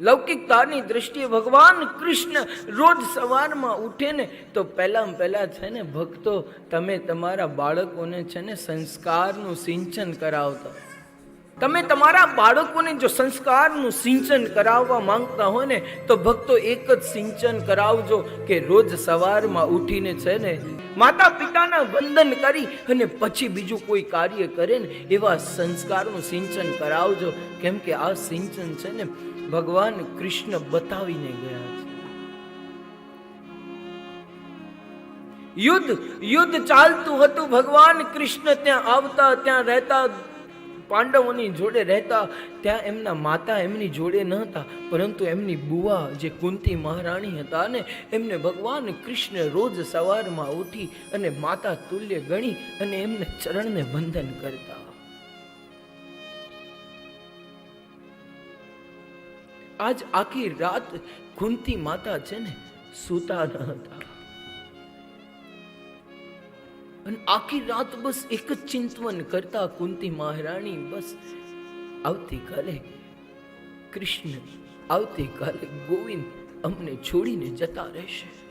લૌકિકતાની દ્રષ્ટિએ ભગવાન કૃષ્ણ રોજ સવારમાં ઉઠે ને તો પહેલાં પહેલાં છે ને ભક્તો, તમે તમારા બાળકોને છે ને સંસ્કારનું સિંચન કરાવતા. તમે તમારા બાળકોને જો સંસ્કારનું સિંચન કરાવવા માંગતા હોય ને તો ભક્તો એક જ સિંચન કરાવજો કે રોજ સવારમાં ઉઠીને છે ને માતા પિતાના વંદન કરી અને પછી બીજું કોઈ કાર્ય કરે ને એવા સંસ્કારનું સિંચન કરાવજો. કેમ કે આ સિંચન છે ને ભગવાન કૃષ્ણ બતાવીને ગયા છે. યુદ્ધ યુદ્ધ ચાલતું હતું. ભગવાન કૃષ્ણ ત્યાં આવતા, ત્યાં રહેતા, પાંડવોની જોડે રહેતા. ત્યાં એમના માતા એમની જોડે ન હતા પરંતુ એમની બુવા જે કુંતી મહારાણી હતા ને, એમને ભગવાન કૃષ્ણ રોજ સવારમાં ઉઠી અને માતા તુલ્ય ગણી અને એમને ચરણને વંદન કરતા. આજ આખી રાત કુંતી માતા છે ને સૂતા ન હતા. અને આખી રાત બસ એક જ ચિંતવન કરતા કુંતી મહારાણી બસ આવતીકાલે કૃષ્ણ, આવતીકાલે ગોવિંદ અમને છોડીને જતા રહેશે.